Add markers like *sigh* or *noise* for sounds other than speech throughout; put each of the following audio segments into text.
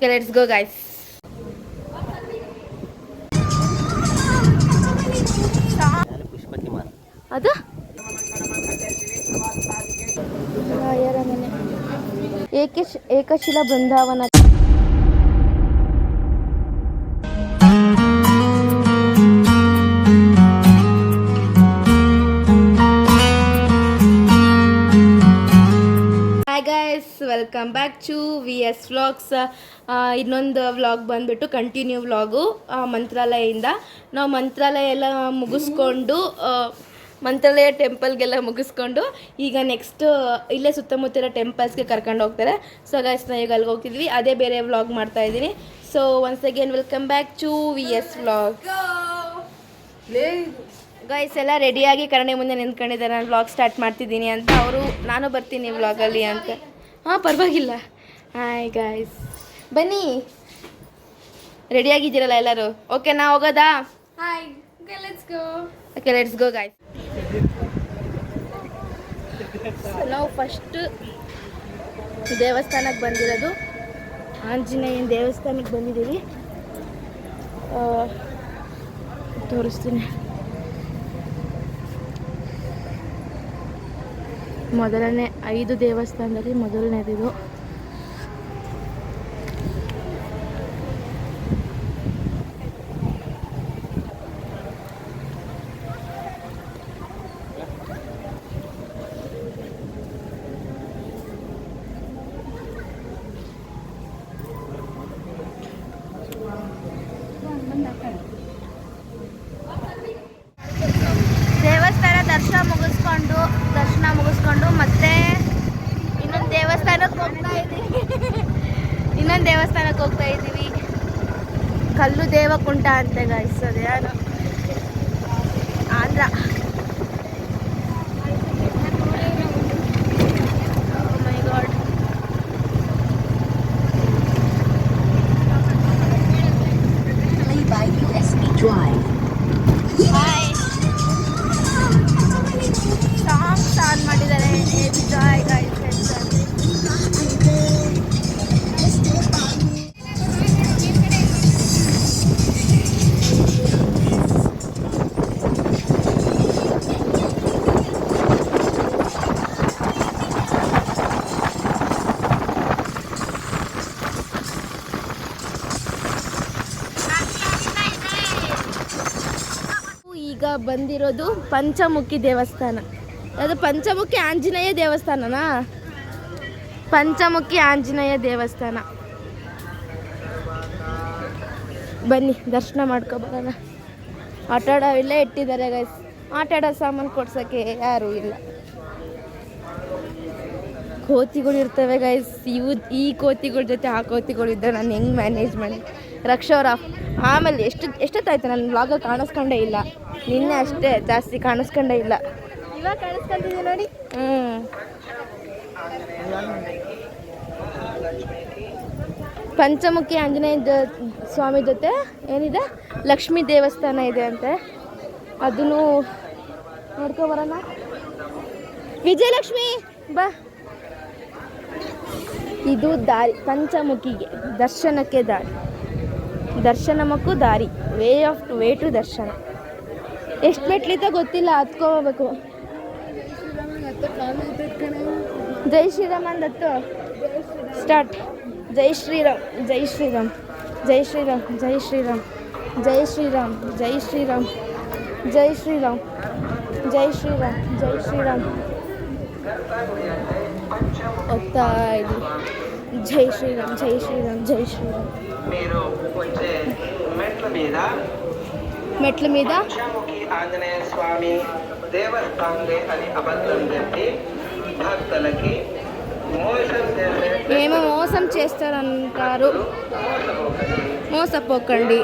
Okay let's go guys ಅದು? Ekashila Brindavana welcome back to V S vlogs ಇನ್ನೊಂದು vlog ಬಂದ್ಬಿಟ್ಟು continue vlog ಮಂತ್ರಾಲಯದಿಂದ. ನಾವು ಮಂತ್ರಾಲಯ ಎಲ್ಲ ಮುಗಿಸ್ಕೊಂಡು ಮಂತ್ರಾಲಯ ಟೆಂಪಲ್ಗೆಲ್ಲ ಮುಗಿಸ್ಕೊಂಡು ಈಗ ನೆಕ್ಸ್ಟ್ ಇಲ್ಲೇ ಸುತ್ತಮುತ್ತ ಇರೋ ಟೆಂಪಲ್ಸ್ಗೆ ಕರ್ಕೊಂಡು ಹೋಗ್ತಾರೆ. ಸೊ ಗೈಸ್ ನಾವು ಈಗ ಅಲ್ಲಿಗೆ ಹೋಗ್ತಿದ್ವಿ. ಅದೇ ಬೇರೆ ವ್ಲಾಗ್ ಮಾಡ್ತಾ ಇದ್ದೀನಿ. So once again welcome back to V S vlog guys ಎಲ್ಲ ರೆಡಿಯಾಗಿ ಕರಣೆ ಮುಂದೆ ನಿಂತ್ಕೊಂಡಿದ್ದಾರೆ. ನಾನು ವ್ಲಾಗ್ ಸ್ಟಾರ್ಟ್ ಮಾಡ್ತಿದ್ದೀನಿ ಅಂತ. ಅವರು ನಾನು ಬರ್ತೀನಿ ವ್ಲಾಗಲ್ಲಿ ಅಂತ. ಹಾಂ ಪರವಾಗಿಲ್ಲ. ಹಾಯ್ ಗಾಯ್ಸ್ ಬನ್ನಿ. ರೆಡಿಯಾಗಿದ್ದೀರಲ್ಲ ಎಲ್ಲರೂ? ಓಕೆ ನಾ ಹೋಗೋದಾ? Hi let's go. Okay let's go guys ನಾವು ಫಸ್ಟ್ ದೇವಸ್ಥಾನಕ್ಕೆ ಬಂದಿರೋದು. ಆಂಜನೇಯನ ದೇವಸ್ಥಾನಕ್ಕೆ ಬಂದಿದ್ದೀವಿ. ತೋರಿಸ್ತೀನಿ. ಮೊದಲನೇ ಐದು ದೇವಸ್ಥಾನದಲ್ಲಿ ಮೊದಲನೇದಿದು. ಯಾವಾಗ ಕುಂಟ ಅಂತೆ ಗಾಯಿಸೋದು ಯಾರು ಬಂದಿರೋದು ಪಂಚಮುಖಿ ದೇವಸ್ಥಾನ. ಅದು ಪಂಚಮುಖಿ ಆಂಜನೇಯ ದೇವಸ್ಥಾನನಾ? ಪಂಚಮುಖಿ ಆಂಜನೇಯ ದೇವಸ್ಥಾನ. ಬನ್ನಿ, ದರ್ಶನ ಮಾಡ್ಕೊಬರೋಣ. ಆಟ ಆಡೋ ಇಲ್ಲೇ ಇಟ್ಟಿದ್ದಾರೆ ಗೈಸ್ ಆಟ ಆಡೋ ಸಾಮಾನು ಕೊಡ್ಸೋಕ್ಕೆ ಯಾರೂ ಇಲ್ಲ. ಕೋತಿಗಳು ಇರ್ತವೆ ಗೈಸ್ ಇವು ಈ ಕೋತಿಗಳ ಜೊತೆ ಆ ಕೋತಿಗಳು ನಾನು ಹೆಂಗೆ ಮ್ಯಾನೇಜ್ ಮಾಡಿ? ರಕ್ಷವ್ರ ಆಮೇಲೆ ಎಷ್ಟು ಎಷ್ಟೊತ್ತಾಯ್ತು? ನಾನು ಲಾಗ ಕಾಣಿಸ್ಕೊಂಡೇ ಇಲ್ಲ. ನಿನ್ನೆ ಅಷ್ಟೇ ಜಾಸ್ತಿ ಕಾಣಿಸ್ಕೊಂಡೇ ಇಲ್ಲ. ಇವಾಗ ಕಾಣಿಸ್ಕೊಂತಿದೆ ನೋಡಿ. ಹ್ಞೂ ಪಂಚಮುಖಿ ಆಂಜನೇಯ ಸ್ವಾಮಿ ಜೊತೆ ಏನಿದೆ? ಲಕ್ಷ್ಮೀ ದೇವಸ್ಥಾನ ಇದೆ ಅಂತೆ. ಅದನ್ನು ನೋಡ್ಕೊಬರೋಣ ವಿಜಯಲಕ್ಷ್ಮಿ ಬಾ. ಇದು ದಾರಿ ಪಂಚಮುಖಿಗೆ ದರ್ಶನಕ್ಕೆ ದಾರಿ. ದರ್ಶನಮಕ್ಕೂ ದಾರಿ ವೇ ಆಫ್ ವೇ ಟು ದರ್ಶನ. ಎಷ್ಟು ಮೆಟ್ಲಿದ್ದ ಗೊತ್ತಿಲ್ಲ ಹತ್ಕೋಬೇಕು ಜೈ ಶ್ರೀರಾಮ್ ಅಂದತ್ತು ಸ್ಟಾರ್ಟ್ ಜೈ ಶ್ರೀರಾಮ್ ಜೈ ಶ್ರೀರಾಮ್ ಜೈ ಶ್ರೀರಾಮ್ ಜೈ ಶ್ರೀರಾಮ್ ಜೈ ಶ್ರೀರಾಮ್ ಜೈ ಶ್ರೀರಾಮ್ ಜೈ ಶ್ರೀರಾಮ್ ಜೈ ಶ್ರೀರಾಮ್ ಜೈ ಶ್ರೀರಾಮ್ ಹೋಗ್ತಾ ಇದ್ವಿ ಜೈ ಶ್ರೀರಾಮ್ ಜೈ ಶ್ರೀರಾಮ್ ಜೈ ಶ್ರೀರಾಮ್ మీరు వచ్చే మెట్ల మీద మెట్ల మీద. ఆంజనేయ స్వామి భక్తులకి మేము మోసం చేస్తారంటారు. మోసపోకండి.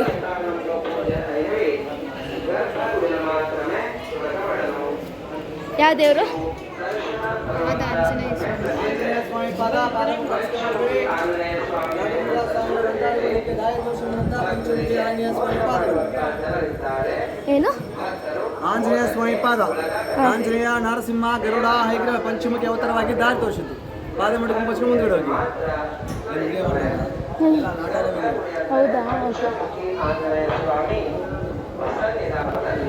యాదేవరు? స్వామి ಆಂಜನೇಯ ಸ್ವಾಮಿ ಏನು? ಆಂಜನೇಯ ಸ್ವಾಮಿ ಪಾದ ಆಂಜನೇಯ ನರಸಿಂಹ ಗರುಡ ಹೈಗ್ರಹ ಪಂಚಮುಖಿ ಅವತಾರವಾಗಿ ದಾರಿ ತೋರಿಸಿದ್ದು. ಪಾದ ಮಾಡಿ ಕುಂಭ ಮುಂದೆ ಹೋಗಿ. ಹೌದಾ?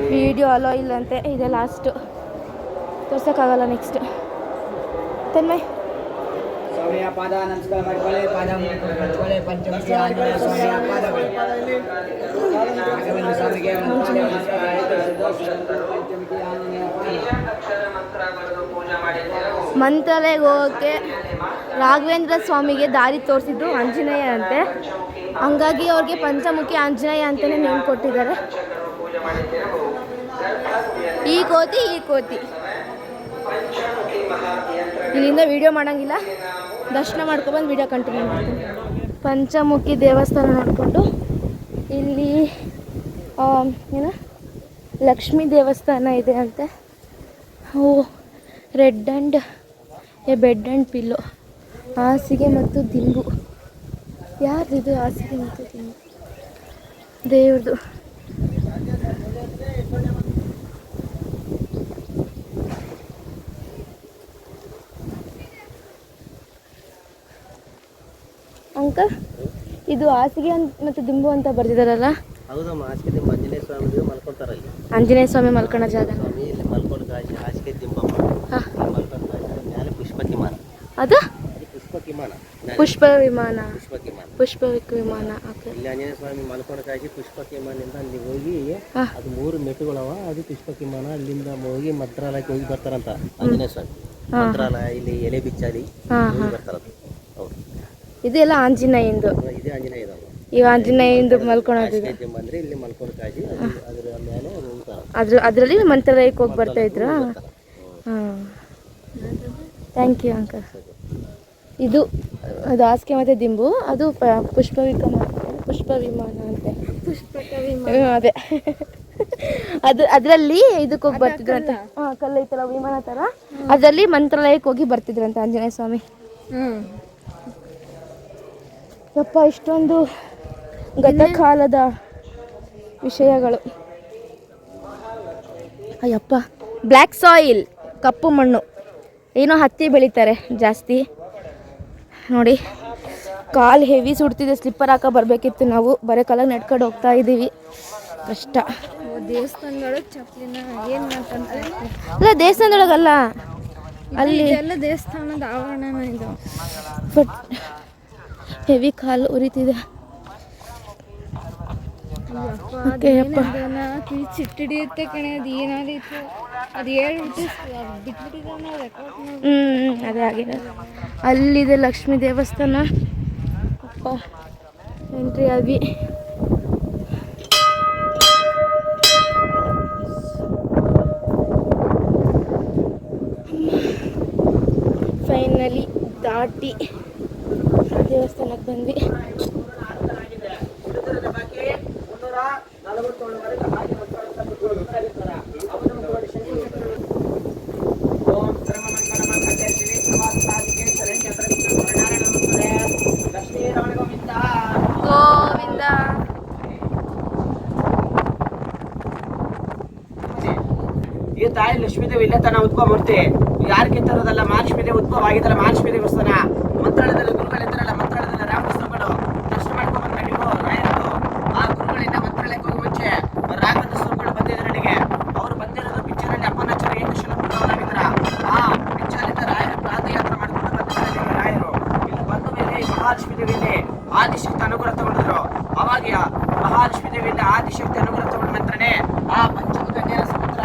ವಿಡಿಯೋ ಅಲೋ ಇಲ್ಲಂತೆ. ಇದೆ ಲಾಸ್ಟು ತೋರ್ಸೋಕ್ಕಾಗಲ್ಲ ನೆಕ್ಸ್ಟ್ ತನ್ಮಯ್. ಪಾದ, ನಮಸ್ಕಾರ ಪಾದ ಕೊಳೆ ಪೂಜೆ ಮಾಡಿದ್ದೇವೆ ಮಂತ್ರಾಲಯಕ್ಕೆ ಹೋಗೋಕ್ಕೆ ರಾಘವೇಂದ್ರ ಸ್ವಾಮಿಗೆ ದಾರಿ ತೋರಿಸಿದ್ದು ಆಂಜನೇಯ ಅಂತೆ. ಹಂಗಾಗಿ ಅವ್ರಿಗೆ ಪಂಚಮುಖಿ, ಆಂಜನೇಯ ಅಂತಲೇ ನೇಮ್ ಕೊಟ್ಟಿದ್ದಾರೆ. ಈ ಕೋತಿ ಈ ಕೋತಿ. ಇಲ್ಲಿಂದ ವೀಡಿಯೋ ಮಾಡೋಂಗಿಲ್ಲ. ದರ್ಶನ ಮಾಡ್ಕೊಬಂದು ವೀಡಿಯೋ ಕಂಟಿನ್ಯೂ ಮಾಡ್ತೀನಿ. ಪಂಚಮುಖಿ ದೇವಸ್ಥಾನ ನೋಡಿಕೊಂಡು ಇಲ್ಲಿ ಏನು? ಲಕ್ಷ್ಮೀ ದೇವಸ್ಥಾನ ಇದೆ ಅಂತೆ. ಓ, red and a bed and pillow. ಹಾಸಿಗೆ ಮತ್ತು ದಿಂಬು. ಯಾರ್ದಿದು ಹಾಸಿಗೆ ಮತ್ತು ದಿಂಬು. ದೇವ್ರದು. ಅಂಕಲ್ ಇದು ಹಾಸಿಗೆ ಅಂತ ಮತ್ತು ದಿಂಬು ಅಂತ ಬರ್ದಿದಾರಲ್ಲ? ಹೌದಮ್ಮ ಹಾಸಿಗೆ ಆಂಜನೇಯ ಸ್ವಾಮಿ ಮಲ್ಕೊಳ್ತಾರ ಅಲ್ಲಿ ಆಂಜನೇಯ ಸ್ವಾಮಿ ಮಲ್ಕೊಳೋ ಜಾಗ. ಸ್ವಾಮಿ ಇಲ್ಲಿ ಮಲ್ಕೊಂಡು ಹಾಸಿಗೆ ದಿಂಬಮ್ಮ ಮಲ್ಕೊಂಡು ಮೇಲೆ ಪುಷ್ಪತಿ ಮಾನ ಅದು? ಅದು ಪುಷ್ಪತಿ ಮಾನ ಮೇಲೆ ಪುಷ್ಪ ವಿಮಾನ. ಪುಷ್ಪ ವಿಮಾನ. ಓಕೆ. ಇಲ್ಲಿ ಆಂಜನೇಯ ಸ್ವಾಮಿ ಮಲ್ಕೊಂಡು ಪುಷ್ಪ ವಿಮಾನದಿಂದ ಅಲ್ಲಿ ಹೋಗಿ. ಅದು ಮೂರು ಮೆಟ್ಟುಗಳವ ಅದು ಪುಷ್ಪ ವಿಮಾನ ಅಲ್ಲಿಂದ ಹೋಗಿ ಮಂತ್ರಾಲಯಕ್ಕೆ ಹೋಗಿ ಬರ್ತಾರಂತ ಆಂಜನೇಯ ಸ್ವಾಮಿ. ಮಂತ್ರಾಲಯ ಇಲ್ಲಿ ಎಲೆ ಬಿಚ್ಚಾಲಿ ಬರ್ತಾರಂತ. ಇದೆಲ್ಲ ಆಂಜನೇಯಂದು. ಇದೇ ಆಂಜನೇಯ ಇದೆ ಈ ಆಂಜನೇಯಂದು ಮಲ್ಕೊಳೋದಿದೆ ಅಂದ್ರೆ ಇಲ್ಲಿ ಮಲ್ಕೊಂಡು ಅದ್ರ ಮೇಲೆ ಅದ್ರ ಅದರಲ್ಲಿ ಮಂತ್ರಾಲಯಕ್ಕೆ ಹೋಗಿ ಬರ್ತಾ ಇದ್ರಾ? ಹಾಂ. ಥ್ಯಾಂಕ್ ಯು ಅಂಕಲ್ ಇದು ಅದು ಹಾಸಿಗೆ ಮತ್ತು ದಿಂಬು ಅದು ಪುಷ್ಪ ವಿಮಾನ ಪುಷ್ಪ ವಿಮಾನ ಅಂತೆ. ಪುಷ್ಪಕ ವಿಮಾನ ಅದೇ. ಅದು ಅದರಲ್ಲಿ ಇದಕ್ಕೆ ಹೋಗಿ ಬರ್ತಿದ್ರಂತೆ. ಹಾಂ ಕಲ್ಲೈತಲ್ಲ ವಿಮಾನ ಥರ ಅದರಲ್ಲಿ ಮಂತ್ರಾಲಯಕ್ಕೆ ಹೋಗಿ ಬರ್ತಿದ್ರಂತೆ ಆಂಜನೇಯ ಸ್ವಾಮಿ. ಹ್ಞೂ ಯಪ್ಪ ಇಷ್ಟೊಂದು ಗತಕಾಲದ ವಿಷಯಗಳು. ಅಯ್ಯಪ್ಪ ಬ್ಲ್ಯಾಕ್ ಸಾಯಿಲ್ ಕಪ್ಪು ಮಣ್ಣು. ಏನೋ ಹತ್ತಿ ಬೆಳಿತಾರೆ ಜಾಸ್ತಿ. ನೋಡಿ ಕಾಲು ಹೆವಿ ಸುಡ್ತಿದೆ ಸ್ಲಿಪ್ಪರ್ ಹಾಕೋ ಬರಬೇಕಿತ್ತು ನಾವು. ಬರೋ ಕಾಲಾಗ ನಡ್ಕೊಂಡು ಹೋಗ್ತಾ ಇದ್ದೀವಿ ಕಷ್ಟ. ದೇವಸ್ಥಾನದೊಳಗೆ ಚಪ್ಪಲಿನ ಏನು ಮಾಡ್ತಾರೆ? ಅಲ್ಲ ದೇವಸ್ಥಾನದೊಳಗಲ್ಲ. ಅಲ್ಲಿ ಎಲ್ಲ ದೇವಸ್ಥಾನದ ಆವರಣನ ಇದು. ಬಟ್ ಹೆವಿ ಕಾಲು ಉರಿತಿದೆ. ಚಿಟ್ಟಿಡಿಯುತ್ತೆ ಕಣೆ ಅದು ಏನಾದಿತ್ತು ಅದು ಹೇಳ್ಬಿಟ್ಟು ಹ್ಞೂ ಅದೇ ಆಗಿದೆ ಅಲ್ಲಿದೆ ಲಕ್ಷ್ಮೀ ದೇವಸ್ಥಾನ. ಅಪ್ಪ ಎಂಟ್ರಿ ಆದ್ವಿ ಫೈನಲಿ ದಾಟಿ. ದೇವಸ್ಥಾನಕ್ಕೆ ಬಂದ್ವಿ. ಈ ತಾಯಿ ಲಕ್ಷ್ಮೀದೇವಿ ಇಲ್ಲೇ ತನ ಉದ್ಭವ ಮೂರ್ತಿ. ಯಾರಿಗೆ ತರೋದಲ್ಲ ಮಹಾಲಕ್ಷ್ಮೀದೇವಿ ಉದ್ಭವ ಆಗಿದ್ದಲ್ಲ ಮಹಾಲಕ್ಷ್ಮೀ ದೇವಸ್ಥಾನ. ಮಂತ್ರಾಲಯದಲ್ಲಿ ಗುರುಗಳಿದ್ದಾರಲ್ಲ ಮಂತ್ರಾಲಯದಲ್ಲಿ ರಾಮಕೃಷ್ಣಗಳು ದರ್ಶನ ಮಾಡ್ಕೊಂಡು ಬಂದ್ರೆ ನೀವು ರಾಯರು ಆ ಗುರುಗಳಿಂದ ಮಂತ್ರಾಲಯಕ್ಕೆ ಹೋಗಿ ಮುಂಚೆ ರಾಘವೇಂದ್ರ ಸ್ವಾಮಿಗಳು ಬಂದಿದ್ರು ಅಲ್ಲಿಗೆ ಅವ್ರು ಬಂದಿರೋದು ಪಿಕ್ಚರಲ್ಲಿ ಅಪ್ಪನಾಚಾರ್ಯ ಏನು ಶಿಲಪುರವಾಗಿದ್ರ ಆ ಪಿಕ್ಚರಿಂದ ರಾಯರ ಪಾದಯಾತ್ರೆ ಮಾಡ್ಕೊಂಡು ಬಂದಿದ್ದಾರೆ ಇಲ್ಲಿಗೆ ರಾಯರು ಇಲ್ಲಿ ಬಂದ ಮೇಲೆ ಈ ಮಹಾಲಕ್ಷ್ಮೀ ದೇವಿಯಲ್ಲಿ ಆದಿಶಕ್ತಿ ಅನುಗ್ರಹ ತಗೊಂಡಿದ್ರು ಅವಾಗ ಮಹಾಲಕ್ಷ್ಮೀ ದೇವಿಯಲ್ಲಿ ಆದಿಶಕ್ತಿ ಅನುಗ್ರಹ ತಗೊಂಡ ನಂತರನೇ ಆ ಪಂಚಮುಖ ನೇರ ಸಮುದ್ರ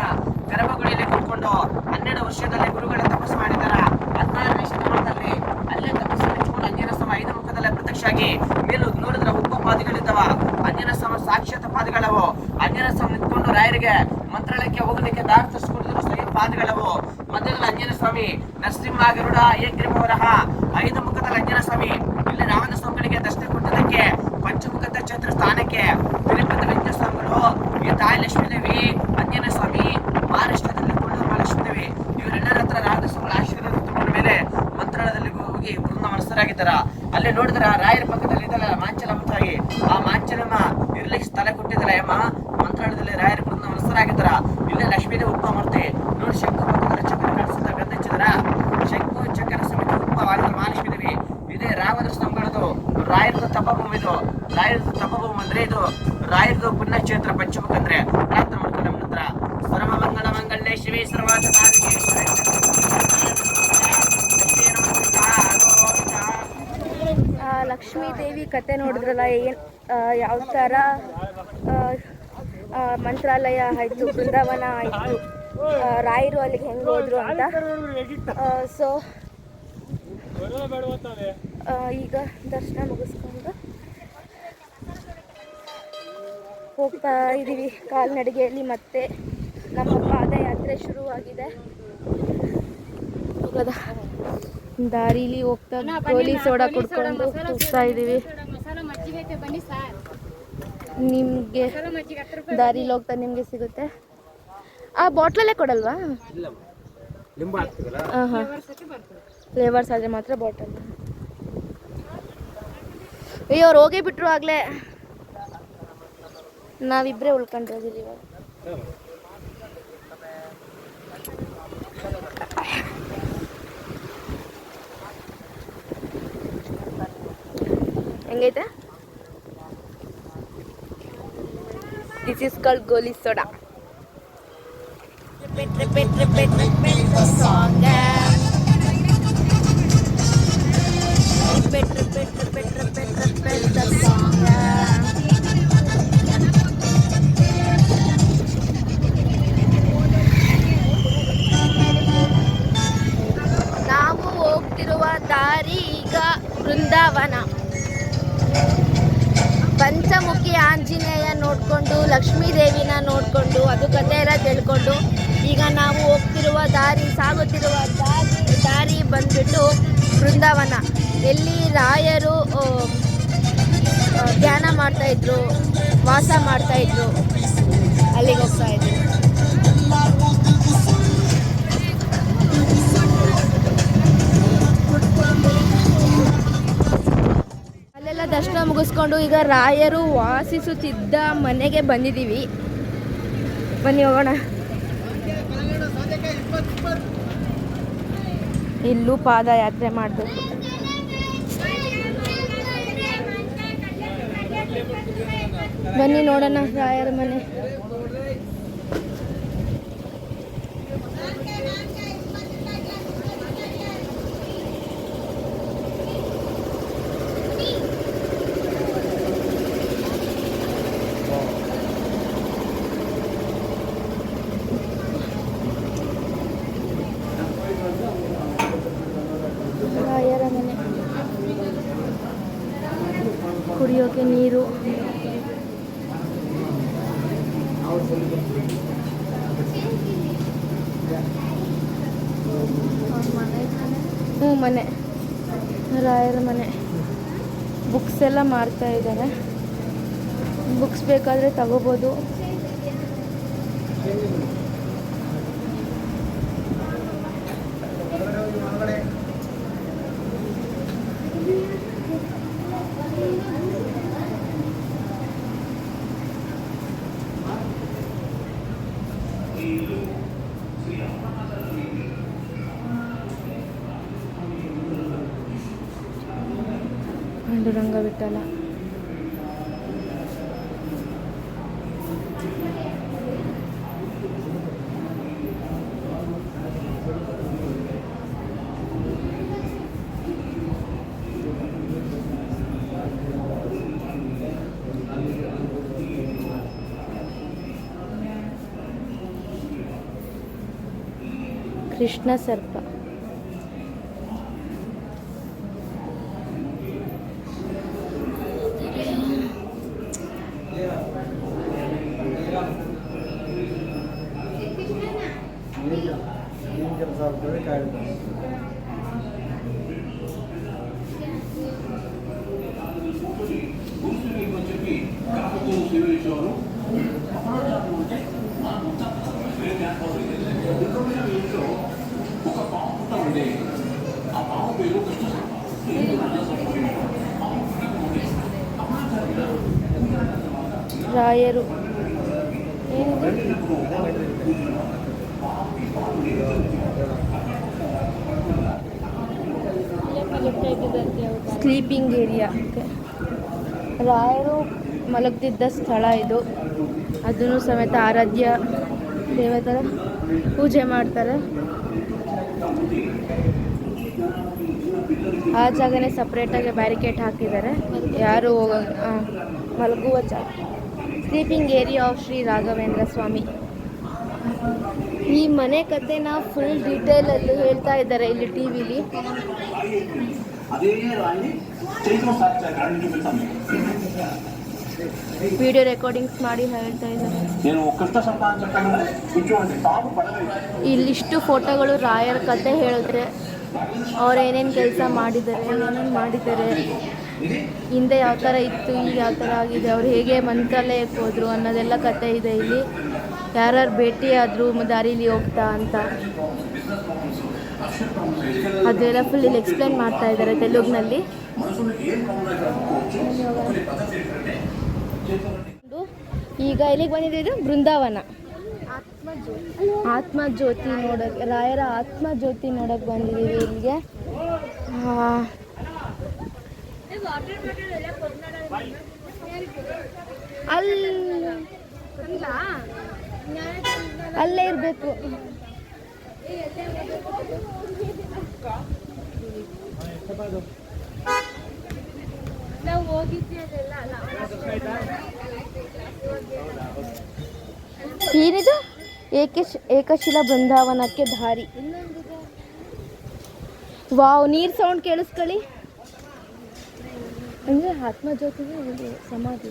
ಗರ್ಭಗುಡಿಯಲ್ಲಿ ಕೂತ್ಕೊಂಡು ಹನ್ನೆರಡು ವರ್ಷದಲ್ಲಿ ಗುರುಗಳ ತಪಸ್ಸು ಮಾಡಿದಾರ ಹದಿನಾರನೇ ಶತಮಾನದಲ್ಲಿ ಅಲ್ಲೇ ತಪಸ್ಸು ನೆಚ್ಚಿಕೊಂಡು ಅಂಜನ ಸಮ ಐದು ಮುಖದಲ್ಲೇ ಪ್ರತ್ಯಕ್ಷ ಆಗಿ ಮೇಲೂ ನೋಡಿದ್ರೆ ಉಪಪಾದಿಗಳಿದ್ದವ ಅಂಜನ ಸಮ ಸಾಕ್ಷಾತ್ ಪಾದಗಳವು ಅಂಜನ ಸಮ ನಿಂತ್ಕೊಂಡು ರಾಯರಿಗೆ ದಾರಿ ತರಿಸ್ಕೊಂಡಿದ್ರು ಸ್ವಯಂ ಪಾದಗಳವು. ಮಧ್ಯದಲ್ಲಿ ಅಂಜನ ಸ್ವಾಮಿ ನರಸಿಂಹ ಗರುಡ ಏಗ್ರಿಮವರಹ ಐದು ಮುಖದ ಅಂಜನ ಸ್ವಾಮಿ ಇಲ್ಲಿ ರಾಮನ ಸ್ವಾಮಿಗಳಿಗೆ ದರ್ಶನ ಕೊಟ್ಟದಕ್ಕೆ ಪಂಚಮುಖದ ಕ್ಷೇತ್ರ ಸ್ಥಾನಕ್ಕೆ ತಿರುಪತಿ ವೆಂಕಟ ಸ್ವಾಮಿಗಳು ಈ ತಾಯಿ ಲಕ್ಷ್ಮೀ ದೇವಿ ಅಂಜನ ಸ್ವಾಮಿ ಮಹಾರಾಷ್ಟ್ರದಲ್ಲಿ ಕೊಳ್ಳೂರು ಮಹಾಲಕ್ಷ್ಮೀ ದೇವಿ. ಇವರೆಲ್ಲರ ಹತ್ರ ಸ್ವಾಮಿಗಳ ಆಶೀರ್ವಾದ ಮೇಲೆ ಮಂತ್ರಾಲಯದಲ್ಲಿ ಹೋಗಿ ಬೃಂದಾವನಸ್ಥರಾಗಿದ್ದಾರ ಅಲ್ಲಿ ನೋಡಿದ್ರ ರಾಯರ ದೇವಿ ಕತೆ ನೋಡಿದ್ರಲ್ಲ ಏನು ಯಾವ ಆ, ಮಂತ್ರಾಲಯ ಆಯಿತು ಬೃಂದಾವನ ಆಯಿತು ರಾಯರು ಅಲ್ಲಿಗೆ ಹೆಂಗೆ ಹೋದ್ರು ಅಂತ. ಸೊ ಈಗ ದರ್ಶನ ಮುಗಿಸ್ಕೊಂಡು ಹೋಗ್ತಾ ಇದ್ದೀವಿ ಕಾಲ್ನಡಿಗೆಯಲ್ಲಿ ಮತ್ತೆ ನಮ್ಮ ಪಾದಯಾತ್ರೆ ಶುರುವಾಗಿದೆ. ಹೋಗೋದ? ದಾರಿಲಿ ಹೋಗ್ತಾ ಗೋಲಿ ಸೋಡಾ ಕುಡ್ಕೊಂಡು ಹೋಗ್ತಾ ಇದ್ದೀವಿ. ನಿಮಗೆ ದಾರಿಲಿ ಹೋಗ್ತಾ ನಿಮಗೆ ಸಿಗುತ್ತೆ? ಆ ಬಾಟ್ಲಲ್ಲೇ ಕೊಡಲ್ವಾ? ಹಾಂ ಹಾಂ. ಫ್ಲೇವರ್ಸ್ ಆದರೆ ಮಾತ್ರ ಬಾಟಲ್. ಅಯ್ಯೋ ಅವ್ರು ಹೋಗೇ ಬಿಟ್ರು ಆಗಲೇ. ನಾವಿಬ್ಬರೇ ಉಳ್ಕೊಂಡಿರೋದಿಲ್ಲ ಇವಾಗ. ಹೆಂಗೈತೆ? ದಿಸ್ ಇಸ್ ಕಲ್ ಗೋಲಿ ಸೋಡಾ ರಪೇಟ್ ನಾವು ಹೋಗ್ತಿರುವ ತಾರಿಗ ವೃಂದಾವನ. ಪಂಚಮುಖಿ ಆಂಜನೇಯ ನೋಡಿಕೊಂಡು, ಲಕ್ಷ್ಮೀ ದೇವಿನ ನೋಡಿಕೊಂಡು, ಅದು ಕತೆ ಎಲ್ಲ ತಿಳ್ಕೊಂಡು, ಈಗ ನಾವು ಹೋಗ್ತಿರುವ ದಾರಿ, ಸಾಗುತ್ತಿರುವ ದಾರಿ ದಾರಿ ಬಂದ್ಬಿಟ್ಟು ಬೃಂದಾವನ. ಎಲ್ಲಿ ರಾಯರು ಧ್ಯಾನ ಮಾಡ್ತಾಯಿದ್ರು ವಾಸ ಮಾಡ್ತಾಯಿದ್ರು ಅಲ್ಲಿಗೆ ಹೋಗ್ತಾ ಇದ್ವಿ ಮುಗಿಸ್ಕೊಂಡು ಈಗ ರಾಯರು ವಾಸಿಸುತ್ತಿದ್ದ ಮನೆಗೆ ಬಂದಿದ್ದೀವಿ. ಬನ್ನಿ ಹೋಗೋಣ. ಇಲ್ಲೂ ಪಾದಯಾತ್ರೆ ಮಾಡಬೇಕು. ಬನ್ನಿ ನೋಡೋಣ ರಾಯರ ಮನೆ ರಾಯರ ಮನೆ ಕುಡಿಯೋಕೆ ನೀರು ಹ್ಞೂ ಮನೆ ರಾಯರ ಮನೆ ಬುಕ್ಸ್ ಎಲ್ಲ ಮಾರ್ತಾ ಇದ್ದಾರೆ ಬುಕ್ಸ್ ಬೇಕಾದರೆ ತಗೋಬೋದು. కృష్ణ సర్ప ಸ್ಲೀಪಿಂಗ್ ಏರಿಯಾ ರಾಯರು ಮಲಗ್ತಿದ್ದ ಸ್ಥಳ ಇದು. ಅದನ್ನು ಸಮೇತ ಆರಾಧ್ಯ ದೇವತರ ಪೂಜೆ ಮಾಡ್ತಾರೆ. ಆ ಜಾಗನೇ ಸಪ್ರೇಟಾಗಿ ಬ್ಯಾರಿಕೇಡ್ ಹಾಕಿದ್ದಾರೆ. ಯಾರು ಮಲಗುವ ಜಾಗ. Sleeping area of Shri Raghavendra Swami ಈ ಮನೆ ಕಥೆನ ಫುಲ್ ಡೀಟೇಲ್ ಅಲ್ಲಿ ಹೇಳ್ತಾ ಇದ್ದಾರೆ ಇಲ್ಲಿ ಟಿ ವಿಲಿ ವಿಡಿಯೋ ರೆಕಾರ್ಡಿಂಗ್ಸ್ ಮಾಡಿ ಹೇಳ್ತಾ ಇದ್ದಾರೆ. ಇಲ್ಲಿಷ್ಟು ಫೋಟೋಗಳು ರಾಯರ ಕತೆ ಹೇಳಿದ್ರೆ ಅವ್ರು ಏನೇನು ಕೆಲಸ ಮಾಡಿದ್ದಾರೆ ಏನೇನು ಮಾಡಿದ್ದಾರೆ. ಹಿಂದೆ ಯಾವ ಥರ ಇತ್ತು, ಈಗ ಯಾವ ಥರ ಆಗಿದೆ, ಅವ್ರು ಹೇಗೆ ಮಂತ್ರಾಲಯಕ್ಕೆ ಹೋದ್ರು ಅನ್ನೋದೆಲ್ಲ ಕತೆ ಇದೆ ಇಲ್ಲಿ. ಯಾರ್ಯಾರು ಭೇಟಿ ಆದರೂ ದಾರೀಲಿ ಹೋಗ್ತಾ ಅಂತ. ಅದೆಲ್ಲ ಫುಲ್ ಇಲ್ಲಿ ಎಕ್ಸ್ಪ್ಲೈನ್ ಮಾಡ್ತಾ ಇದ್ದಾರೆ ತೆಲುಗಿನಲ್ಲಿ. ಈಗ ಇಲ್ಲಿಗೆ ಬಂದಿದ್ದು ಬೃಂದಾವನ. ಆತ್ಮ ಜ್ಯೋತಿ ನೋಡಕ್, ರಾಯರ ಆತ್ಮ ಜ್ಯೋತಿ ನೋಡಕ್ ಬಂದಿದ್ದೀವಿ ಇಲ್ಲಿಗೆ. ಅಲ್ಲಿ ಇರಬೇಕು. ಏನಿದು? ಏಕಶ್ ಏಕಶಿಲ ಬೃಂದಾವನಕ್ಕೆ ದಾರಿ ವಾವ್ ನೀರ್ ಸೌಂಡ್ ಕೇಳಿಸ್ಕೊಳ್ಳಿ. ಅಂದ್ರೆ ಆತ್ಮಜ್ಯೋತಿಗೆ ಒಂದು ಸಮಾಧಿ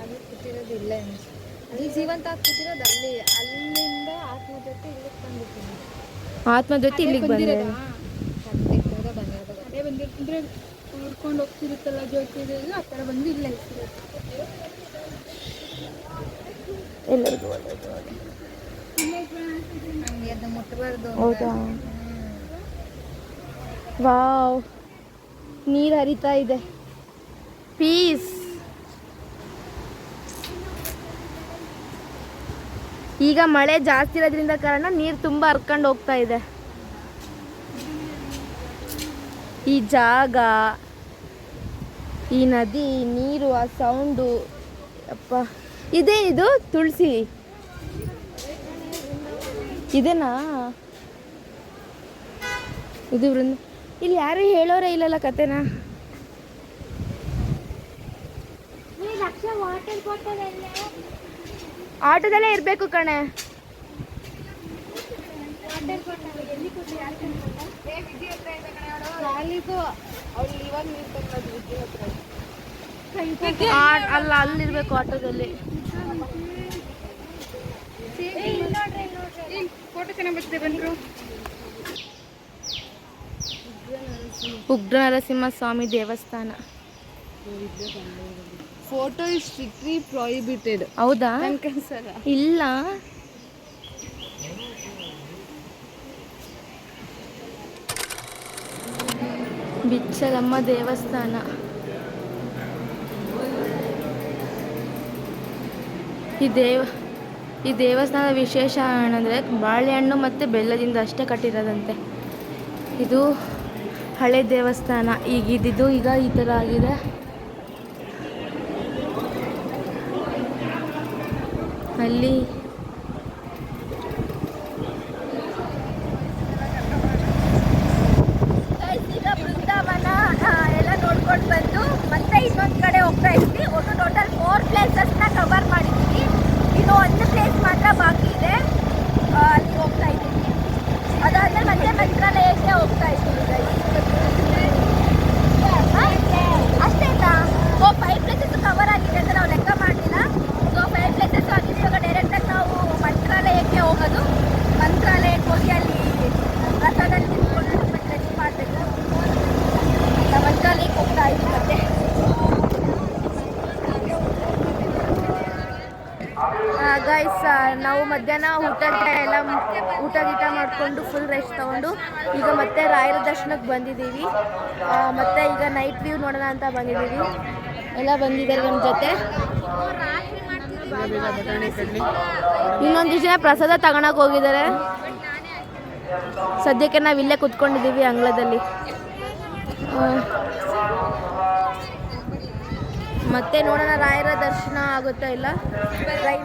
ಆತ್ಮ ಜೊತೆ ಇಲ್ಲೇ ಅಲ್ಲಿ ಜೀವಂತ ಕೂತಿರೋದು ಅಲ್ಲಿ ಅಲ್ಲಿಂದ ಆತ್ಮಜ್ಯೋತಿ ಇಲ್ಲಿಗೆ ಬಂದಿದ್ದೀನಿ ಆತ್ಮಜ್ಯೋತಿ ಇಲ್ಲಿಗೆ ಬಂದಿದೆ ಅದೇ ಬಂದಿರ್ತಂದ್ರೆ ನೋಡ್ಕೊಂಡು ಹೋಗ್ತಿರುತ್ತಲ್ಲ ಜ್ಯೋತಿ ಇದೆಲ್ಲ ಆ ಥರ ಬಂದು ಇಲ್ಲೇ ಎಲ್ಲರಿಗೂ ಒಳ್ಳೆಯದು. ಹೌದಾ? ವಾವ್, ನೀರು ಹರಿತಾ ಇದೆ. ಪೀಸ್. ಈಗ ಮಳೆ ಜಾಸ್ತಿ ಇರೋದ್ರಿಂದ ಕಾರಣ ನೀರು ತುಂಬ ಹರ್ಕೊಂಡು ಹೋಗ್ತಾ ಇದೆ. ಈ ಜಾಗ, ಈ ನದಿ, ನೀರು, ಆ ಸೌಂಡು ಅಪ್ಪ ಇದು ತುಳಸಿ. ಇದೇನಾ ಇದು ವೃಂದ ಇಲ್ಲಿ ಯಾರು ಹೇಳೋರೇ ಇಲ್ಲಲ್ಲ ಕತೆನ? ಆಟೋದಲ್ಲೇ ಇರಬೇಕು ಕಣೆ. ಅಲ್ಲ ಅಲ್ಲಿರ್ಬೇಕು ಆಟೋದಲ್ಲಿ. ಫೋಟೋ ಚೆನ್ನಾಗಿ ಬಂದ್ರು ಬಂದರು. ಉಗ್ರ ಸ್ವಾಮಿ ದೇವಸ್ಥಾನ. ಫೋಟೋ ಇಸ್ ಸ್ಟ್ರಿಕ್ಟ್ಲಿ ಪ್ರೊಹಿಬಿಟೆಡ್ ಹೌದಾ? ಇಲ್ಲ. ಬಿಚ್ಚಲಮ್ಮ ದೇವಸ್ಥಾನ. ಈ ದೇವ ಈ ದೇವಸ್ಥಾನದ ವಿಶೇಷ ಏನಂದರೆ ಬಾಳೆಹಣ್ಣು ಮತ್ತು ಬೆಲ್ಲದಿಂದ ಅಷ್ಟೇ ಕಟ್ಟಿರೋದಂತೆ. ಇದು ಹಳೆ ದೇವಸ್ಥಾನ ಈಗಿದ್ದು ಈಗ ಈ ಥರ ಆಗಿದೆ. ಅಲ್ಲಿ ಈಗ ಬೃಂದಾವನ ಆ, ಎಲ್ಲ ನೋಡ್ಕೊಂಡು ಬಂದು ಮತ್ತೆ ಇನ್ನೊಂದು ಕಡೆ ಹೋಗ್ತಾ ಇದ್ವಿ ಒಟ್ಟು ಟೋಟಲ್ ಫೋರ್ ಪ್ಲೇಸಸ್ನ ಕವರ್ ಮಾಡಿದ್ವಿ ಇನ್ನು ಒಂದು ಪ್ಲೇಸ್ ಮಾತ್ರ ಬಾಕಿ ಇದೆ ಆ, ಅಲ್ಲಿ ಹೋಗ್ತಾ ಇದ್ದೀವಿ ಅದಾದ್ಮೇಲೆ ಮತ್ತೆ ಮಂತ್ರಾಲಯಕ್ಕೆ ಹೋಗ್ತಾ ಇದ್ದೀವಿ guys. ಅಷ್ಟೇನಾ ಓ ಫೈವ್ ಪ್ಲೇಸಸ್ ಕವರ್ ಆಗಿದೆ ಅಂತ ನಾವು ಲೆಕ್ಕ ಮಾಡಲಿಲ್ಲ ಸೊ ಫೈವ್ ಪ್ಲೇಸಸ್ ಆಗಿದೆ ಇವಾಗ ಡೈರೆಕ್ಟಾಗಿ ನಾವು ಮಂತ್ರಾಲಯಕ್ಕೆ ಹೋಗೋದು ಮಂತ್ರಾಲಯಕ್ಕೆ ಹೋಗಿ ಅಲ್ಲಿ ಪ್ರಸಾದಲ್ಲಿ ತಿನ್ಕೊಂಡು ಮತ್ತೆ ರೆಸ್ಟ್ ಮಾಡಬೇಕು ಈಗ ಮಂತ್ರಾಲಯಕ್ಕೆ ಹೋಗ್ತಾ ಇದ್ದೀವಿ ಮತ್ತೆ ಗೈಸ್ ನಾವು ಮಧ್ಯಾಹ್ನ ಊಟ ಎಲ್ಲ ಊಟ ಗೀಟ ಮಾಡಿಕೊಂಡು ಫುಲ್ ರೆಸ್ಟ್ ತಗೊಂಡು ಈಗ ಮತ್ತೆ ರಾಯರ ದರ್ಶನಕ್ಕೆ ಬಂದಿದ್ದೀವಿ. ಮತ್ತೆ ಈಗ ನೈಟ್ ವ್ಯೂ ನೋಡೋಣ ಅಂತ ಬಂದಿದ್ದೀವಿ. ಎಲ್ಲ ಬಂದಿದ್ದಾರೆ ನಮ್ಮ ಜೊತೆ. ಇನ್ನೊಂದು ಜನ ಪ್ರಸಾದ ತಗೊಳಕ್ ಹೋಗಿದ್ದಾರೆ. ಸದ್ಯಕ್ಕೆ ನಾವು ಇಲ್ಲೇ ಕುತ್ಕೊಂಡಿದ್ದೀವಿ ಅಂಗಳದಲ್ಲಿ. ಮತ್ತೆ ನೋಡೋಣ ರಾಯರ ದರ್ಶನ ಆಗುತ್ತಾ ಇಲ್ಲ? ಟ್ರೈ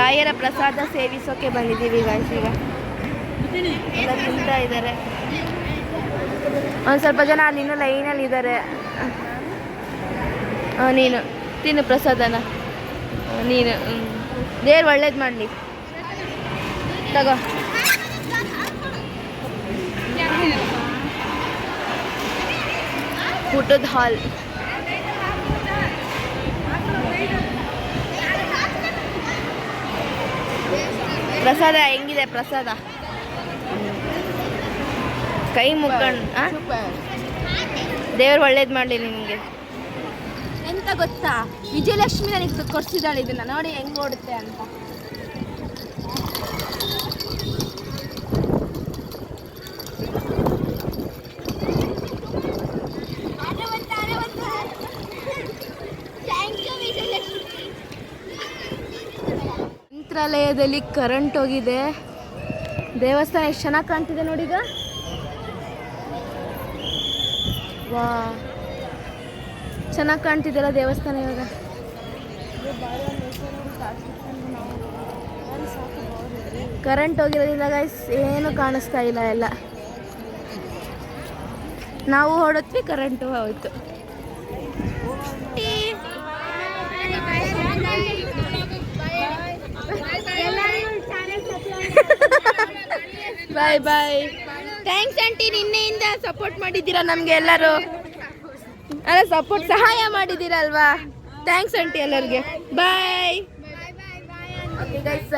ರಾಯರ ಪ್ರಸಾದ ಸೇವಿಸೋಕೆ ಬಂದಿದ್ದೀವಿ ಗಾಯ್ಸ್ ಈಗ ತಿಂತಾ ಇದ್ದಾರೆ. ಒಂದು ಸ್ವಲ್ಪ ಜನ ಅಲ್ಲಿ ಇನ್ನೂ ಲೈನಲ್ಲಿ ಇದ್ದಾರೆ. ನೀನು. ತಿನ್ನು ಪ್ರಸಾದನ. ನೀನು. ದೇವ್ರು ಒಳ್ಳೇದು ಮಾಡಲಿ. ತಗೋ. ಊಟದ ಹಾಲ್. ಪ್ರಸಾದ ಹೆಂಗಿದೆ ಪ್ರಸಾದ? ಕೈ ಮುಕ್ಕೊಂಡು ದೇವ್ರು ಒಳ್ಳೇದು ಮಾಡಲಿ ನಿಮಗೆ. ಎಂತ ಗೊತ್ತಾ? ವಿಜಯಲಕ್ಷ್ಮಿ ನನಗೆ ಕೊಡ್ಸಿದ್ದಾಳೆ ಇದನ್ನ ನೋಡಿ ಹೆಂಗ್ ಓಡುತ್ತೆ ಅಂತ. ಮಂತ್ರಾಲಯದಲ್ಲಿ ಕರೆಂಟ್ ಹೋಗಿದೆ. ದೇವಸ್ಥಾನ ಎಷ್ಟು ಚೆನ್ನಾಗಿ ಕಾಣ್ತಿದೆ ನೋಡಿ ಈಗ. ವಾ. ಚೆನ್ನಾಗಿ ಕಾಣ್ತಿದ್ದಲ್ಲ ದೇವಸ್ಥಾನ ಇವಾಗ. ಕರೆಂಟ್ ಹೋಗಿರೋದ್ರಿಂದ ಗೈಸ್ ಏನು ಕಾಣಿಸ್ತಾ ಇಲ್ಲ ಎಲ್ಲ. ನಾವು ಹೊಡತ್ವಿ ಕರೆಂಟು ಹೋಯ್ತು. ಬಾಯ್ ಬಾಯ್ ಥ್ಯಾಂಕ್ಸ್ ಆಂಟಿ ನಿನ್ನೆಯಿಂದ ಸಪೋರ್ಟ್ ಮಾಡಿದ್ದೀರಾ ನಮಗೆ ಎಲ್ಲರೂ? ಅಲ್ಲ ಸಪೋರ್ಟ್ ಸಹಾಯ ಮಾಡಿದ್ದೀರಲ್ವಾ? ಥ್ಯಾಂಕ್ಸ್ ಆಂಟಿ ಎಲ್ಲರಿಗೆ. ಬಾಯ್ ಗೈಸ್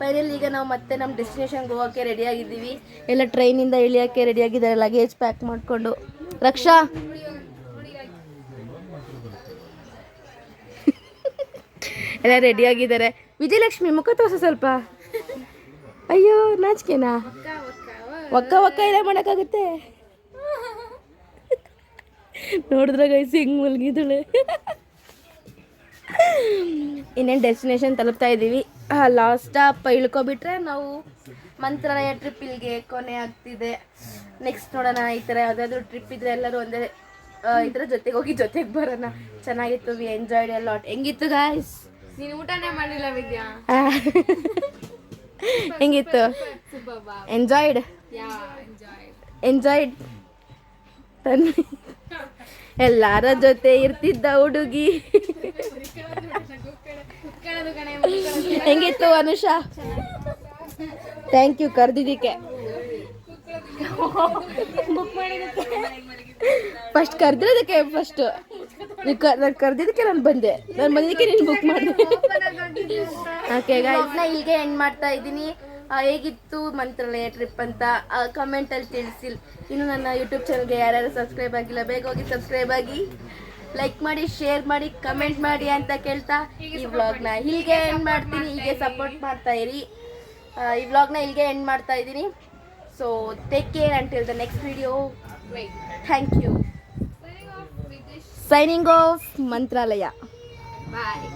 ಫೈನಲ್ ಈಗ ನಾವು ಮತ್ತೆ ನಮ್ಮ ಡೆಸ್ಟಿನೇಷನ್ಗೆ ಹೋಗೋಕ್ಕೆ ರೆಡಿ ಆಗಿದ್ದೀವಿ. ಎಲ್ಲ ಟ್ರೈನಿಂದ ಇಳಿಯೋಕ್ಕೆ ರೆಡಿ ಆಗಿದ್ದಾರೆ. ಲಗೇಜ್ ಪ್ಯಾಕ್ ಮಾಡಿಕೊಂಡು. ರಕ್ಷಾ. *laughs* ಎಲ್ಲ ರೆಡಿ ಆಗಿದ್ದಾರೆ. ವಿಜಯಲಕ್ಷ್ಮಿ ಮುಖ ತೋರಿಸು ಸ್ವಲ್ಪ. ಅಯ್ಯೋ ನಾಚಿಕೆನಾ? ಒಕ್ಕ ಒಕ್ಕ ಇಲ್ಲ ಮಾಡೋಕ್ಕಾಗುತ್ತೆ? ನೋಡಿದ್ರೆ ಗೈಸ್ ಹಿಂಗ್ ಮುಲ್ಗಿದಳೆ. ಇನ್ನೇನು ಡೆಸ್ಟಿನೇಷನ್ ತಲುಪ್ತಾ ಇದ್ದೀವಿ ಲಾಸ್ಟ್ ಸ್ಟಾಪ್ ಇಳ್ಕೊಬಿಟ್ರೆ ನಾವು ಮಂತ್ರಾಲಯ ಟ್ರಿಪ್ ಇಲ್ಲಿಗೆ ಕೊನೆ ಆಗ್ತಿದೆ. ನೆಕ್ಸ್ಟ್ ನೋಡೋಣ ಈ ಥರ ಯಾವುದಾದ್ರೂ ಟ್ರಿಪ್ ಇದ್ರೆ ಎಲ್ಲರೂ ಒಂದೇ ಈ ಥರ ಜೊತೆಗೆ ಹೋಗಿ ಜೊತೆಗೆ ಬರೋಣ. ಚೆನ್ನಾಗಿತ್ತು ವಿ ಎಂಜಾಯ್ಡ್ ಎ ಲಾಟ್ ಹೆಂಗಿತ್ತು ಗಾಯ್ಸ್ ನೀನು ಊಟನೇ ಮಾಡಿಲ್ಲ ವಿದ್ಯಾ? ಹೆಂಗಿತ್ತು? ಎಂಜಾಯ್ಡ್ ಎಂಜಾಯ್ಡ್ ಎಲ್ಲಾರ ಜೊತೆ ಇರ್ತಿದ್ದ ಹುಡುಗಿ. ಹೆಂಗಿತ್ತು ಅನುಷಾ? ಥ್ಯಾಂಕ್ ಯು ಕರ್ದಿದ್ದಕ್ಕೆ. ಫಸ್ಟ್ ಕರ್ದಿರೋದಕ್ಕೆ ಫಸ್ಟ್ ನಾನು ಕರ್ದಿದ್ದಕ್ಕೆ ನಾನು ಬಂದೆ. ನಾನು ಬಂದಿದ್ದಕ್ಕೆ ನೀನು ಬುಕ್ ಮಾಡಿದೆ ಓಕೆ ಗಾಯ್ಸ್ನ ಇಲ್ಲಿಗೆ ಎಂಡ್ ಮಾಡ್ತಾ ಇದ್ದೀನಿ. ಹೇಗಿತ್ತು ಮಂತ್ರಾಲಯ ಟ್ರಿಪ್ ಅಂತ? ಕಮೆಂಟಲ್ಲಿ ತಿಳಿಸಿ. ಇನ್ನು ನನ್ನ ಯೂಟ್ಯೂಬ್ ಚಾನಲ್ಗೆ ಯಾರ್ಯಾರು ಸಬ್ಸ್ಕ್ರೈಬ್ ಆಗಿಲ್ಲ ಬೇಗ ಹೋಗಿ ಸಬ್ಸ್ಕ್ರೈಬ್ ಆಗಿ. ಲೈಕ್ ಮಾಡಿ ಶೇರ್ ಮಾಡಿ ಕಮೆಂಟ್ ಮಾಡಿ ಅಂತ ಕೇಳ್ತಾ ಈ ವ್ಲಾಗ್ನ ಇಲ್ಲಿಗೆ ಎಂಡ್ ಮಾಡ್ತೀನಿ ಹೀಗೆ ಸಪೋರ್ಟ್ ಮಾಡ್ತಾ ಇರಿ. ಈ ವ್ಲಾಗ್ನ ಇಲ್ಲಿಗೆ ಎಂಡ್ ಮಾಡ್ತಾ ಇದ್ದೀನಿ. So take care until the next video thank you signing off Mantralaya bye